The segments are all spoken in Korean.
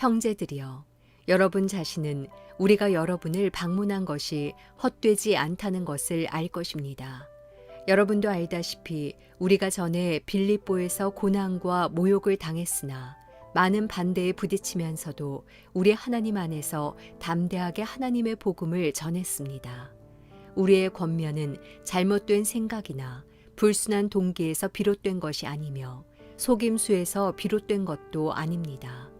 형제들이여, 여러분 자신은 우리가 여러분을 방문한 것이 헛되지 않다는 것을 알 것입니다. 여러분도 알다시피 우리가 전에 빌립보에서 고난과 모욕을 당했으나 많은 반대에 부딪히면서도 우리 하나님 안에서 담대하게 하나님의 복음을 전했습니다. 우리의 권면은 잘못된 생각이나 불순한 동기에서 비롯된 것이 아니며 속임수에서 비롯된 것도 아닙니다.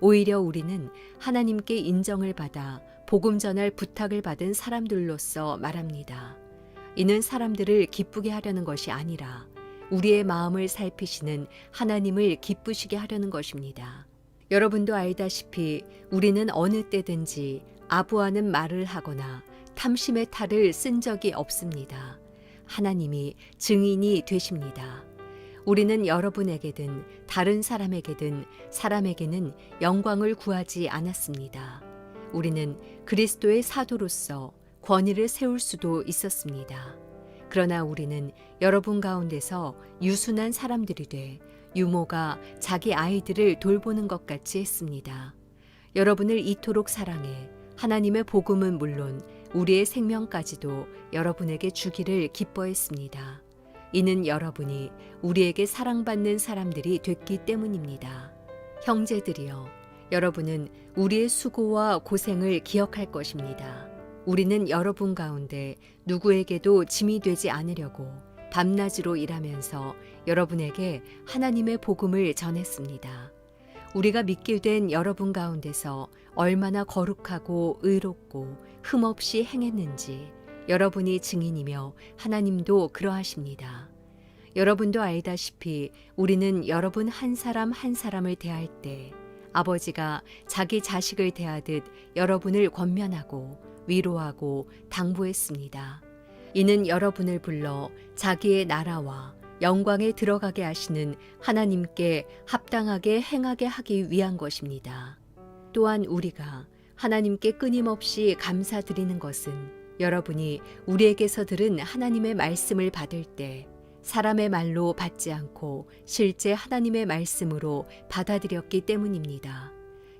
오히려 우리는 하나님께 인정을 받아 복음 전할 부탁을 받은 사람들로서 말합니다. 이는 사람들을 기쁘게 하려는 것이 아니라 우리의 마음을 살피시는 하나님을 기쁘시게 하려는 것입니다. 여러분도 알다시피 우리는 어느 때든지 아부하는 말을 하거나 탐심의 탈을 쓴 적이 없습니다. 하나님이 증인이 되십니다. 우리는 여러분에게든 다른 사람에게든 사람에게는 영광을 구하지 않았습니다. 우리는 그리스도의 사도로서 권위를 세울 수도 있었습니다. 그러나 우리는 여러분 가운데서 유순한 사람들이 돼 유모가 자기 아이들을 돌보는 것 같이 했습니다. 여러분을 이토록 사랑해 하나님의 복음은 물론 우리의 생명까지도 여러분에게 주기를 기뻐했습니다. 이는 여러분이 우리에게 사랑받는 사람들이 됐기 때문입니다. 형제들이여, 여러분은 우리의 수고와 고생을 기억할 것입니다. 우리는 여러분 가운데 누구에게도 짐이 되지 않으려고 밤낮으로 일하면서 여러분에게 하나님의 복음을 전했습니다. 우리가 믿게 된 여러분 가운데서 얼마나 거룩하고 의롭고 흠없이 행했는지 여러분이 증인이며 하나님도 그러하십니다. 여러분도 알다시피 우리는 여러분 한 사람 한 사람을 대할 때 아버지가 자기 자식을 대하듯 여러분을 권면하고 위로하고 당부했습니다. 이는 여러분을 불러 자기의 나라와 영광에 들어가게 하시는 하나님께 합당하게 행하게 하기 위한 것입니다. 또한 우리가 하나님께 끊임없이 감사드리는 것은 여러분이 우리에게서 들은 하나님의 말씀을 받을 때 사람의 말로 받지 않고 실제 하나님의 말씀으로 받아들였기 때문입니다.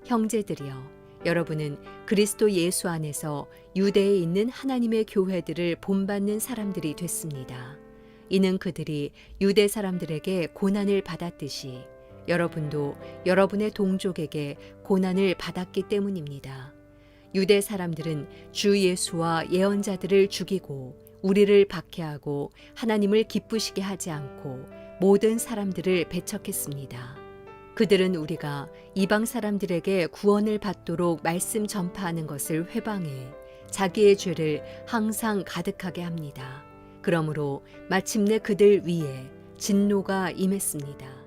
형제들이여, 여러분은 그리스도 예수 안에서 유대에 있는 하나님의 교회들을 본받는 사람들이 됐습니다. 이는 그들이 유대 사람들에게 고난을 받았듯이 여러분도 여러분의 동족에게 고난을 받았기 때문입니다. 유대 사람들은 주 예수와 예언자들을 죽이고 우리를 박해하고 하나님을 기쁘시게 하지 않고 모든 사람들을 배척했습니다. 그들은 우리가 이방 사람들에게 구원을 받도록 말씀 전파하는 것을 회방해 자기의 죄를 항상 가득하게 합니다. 그러므로 마침내 그들 위에 진노가 임했습니다.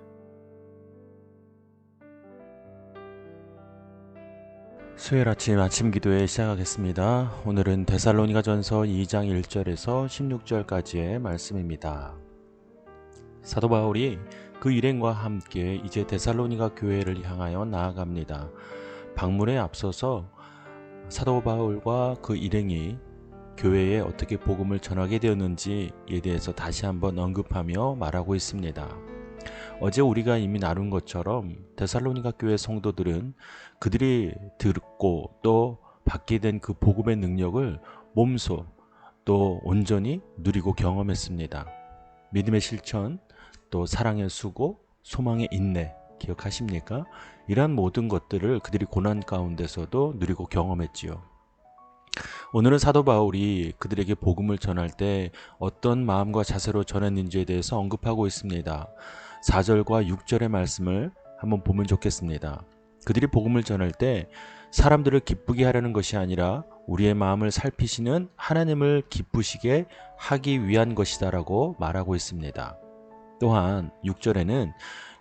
수요일 아침 아침 기도회 시작하겠습니다. 오늘은 데살로니가 전서 2장 1절에서 16절까지의 말씀입니다. 사도 바울이 그 일행과 함께 이제 데살로니가 교회를 향하여 나아갑니다. 방문에 앞서서 사도 바울과 그 일행이 교회에 어떻게 복음을 전하게 되었는지에 대해서 다시 한번 언급하며 말하고 있습니다. 어제 우리가 이미 나눈 것처럼 데살로니가 교회 성도들은 그들이 듣고 또 받게 된 그 복음의 능력을 몸소 또 온전히 누리고 경험했습니다. 믿음의 실천, 또 사랑의 수고, 소망의 인내 기억하십니까? 이러한 모든 것들을 그들이 고난 가운데서도 누리고 경험했지요. 오늘은 사도 바울이 그들에게 복음을 전할 때 어떤 마음과 자세로 전했는지에 대해서 언급하고 있습니다. 4절과 6절의 말씀을 한번 보면 좋겠습니다. 그들이 복음을 전할 때 사람들을 기쁘게 하려는 것이 아니라 우리의 마음을 살피시는 하나님을 기쁘시게 하기 위한 것이다라고 말하고 있습니다. 또한 6절에는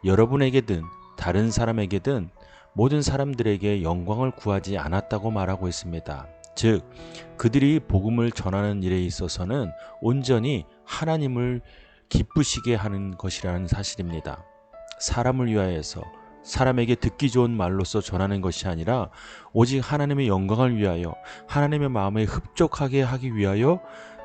여러분에게든 다른 사람에게든 모든 사람들에게 영광을 구하지 않았다고 말하고 있습니다. 즉, 그들이 복음을 전하는 일에 있어서는 온전히 하나님을 기쁘시게 하는 것이라는 사실입니다. 사람을 위하여서 사람에게 듣기 좋은 말로서 전하는 것이 아니라 오직 하나님의 영광을 위하여 하나님의 마음에 흡족하게 하기 위하여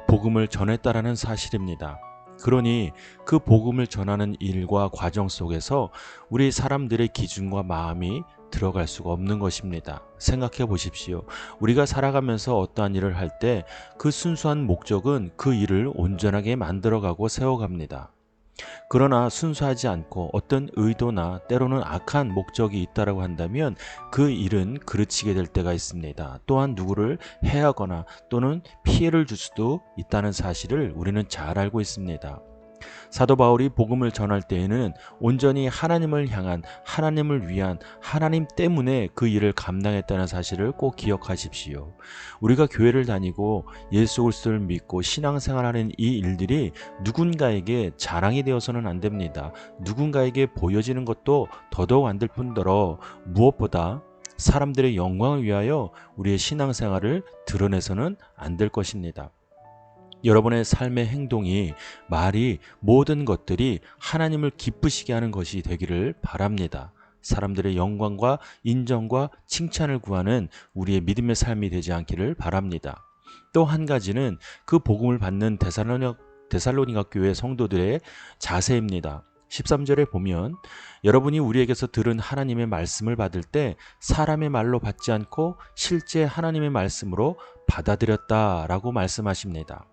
복음을 전했다라는 사실입니다. 그러니 그 복음을 전하는 일과 과정 속에서 우리 사람들의 기준과 마음이 들어갈 수가 없는 것입니다. 생각해 보십시오. 우리가 살아가면서 어떠한 일을 할 때 그 순수한 목적은 그 일을 온전하게 만들어가고 세워갑니다. 그러나 순수하지 않고 어떤 의도나 때로는 악한 목적이 있다라고 한다면 그 일은 그르치게 될 때가 있습니다. 또한 누구를 해하거나 또는 피해를 줄 수도 있다는 사실을 우리는 잘 알고 있습니다. 사도 바울이 복음을 전할 때에는 온전히 하나님을 향한 하나님을 위한 하나님 때문에 그 일을 감당했다는 사실을 꼭 기억하십시오. 우리가 교회를 다니고 예수 그리스도를 믿고 신앙생활하는 이 일들이 누군가에게 자랑이 되어서는 안 됩니다. 누군가에게 보여지는 것도 더더욱 안 될 뿐더러 무엇보다 사람들의 영광을 위하여 우리의 신앙생활을 드러내서는 안 될 것입니다. 여러분의 삶의 행동이 말이 모든 것들이 하나님을 기쁘시게 하는 것이 되기를 바랍니다. 사람들의 영광과 인정과 칭찬을 구하는 우리의 믿음의 삶이 되지 않기를 바랍니다. 또 한 가지는 그 복음을 받는 데살로니가, 교회 성도들의 자세입니다. 13절에 보면 여러분이 우리에게서 들은 하나님의 말씀을 받을 때 사람의 말로 받지 않고 실제 하나님의 말씀으로 받아들였다라고 말씀하십니다.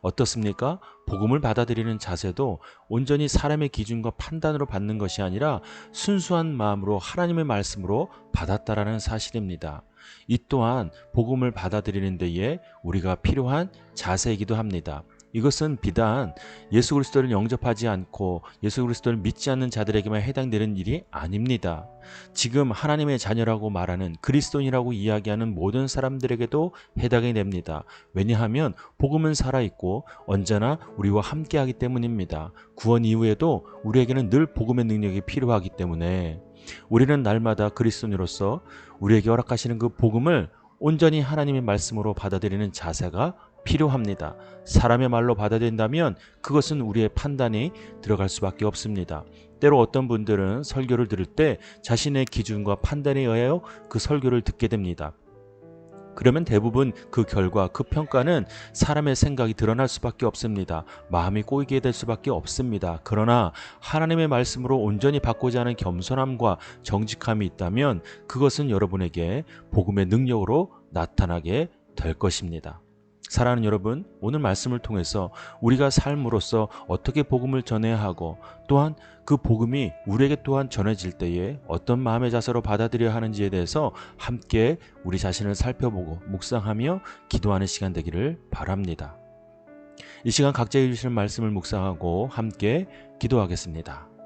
어떻습니까? 복음을 받아들이는 자세도 온전히 사람의 기준과 판단으로 받는 것이 아니라 순수한 마음으로 하나님의 말씀으로 받았다라는 사실입니다. 이 또한 복음을 받아들이는 데에 우리가 필요한 자세이기도 합니다. 이것은 비단 예수 그리스도를 영접하지 않고 예수 그리스도를 믿지 않는 자들에게만 해당되는 일이 아닙니다. 지금 하나님의 자녀라고 말하는 그리스도인이라고 이야기하는 모든 사람들에게도 해당이 됩니다. 왜냐하면 복음은 살아있고 언제나 우리와 함께하기 때문입니다. 구원 이후에도 우리에게는 늘 복음의 능력이 필요하기 때문에 우리는 날마다 그리스도인으로서 우리에게 허락하시는 그 복음을 온전히 하나님의 말씀으로 받아들이는 자세가 필요합니다. 사람의 말로 받아들인다면 그것은 우리의 판단이 들어갈 수밖에 없습니다. 때로 어떤 분들은 설교를 들을 때 자신의 기준과 판단에 의하여 그 설교를 듣게 됩니다. 그러면 대부분 그 결과, 그 평가는 사람의 생각이 드러날 수밖에 없습니다. 마음이 꼬이게 될 수밖에 없습니다. 그러나 하나님의 말씀으로 온전히 받고자 하는 겸손함과 정직함이 있다면 그것은 여러분에게 복음의 능력으로 나타나게 될 것입니다. 사랑하는 여러분, 오늘 말씀을 통해서 우리가 삶으로서 어떻게 복음을 전해야 하고 또한 그 복음이 우리에게 또한 전해질 때에 어떤 마음의 자세로 받아들여야 하는지에 대해서 함께 우리 자신을 살펴보고 묵상하며 기도하는 시간 되기를 바랍니다. 이 시간 각자의 주시는 말씀을 묵상하고 함께 기도하겠습니다.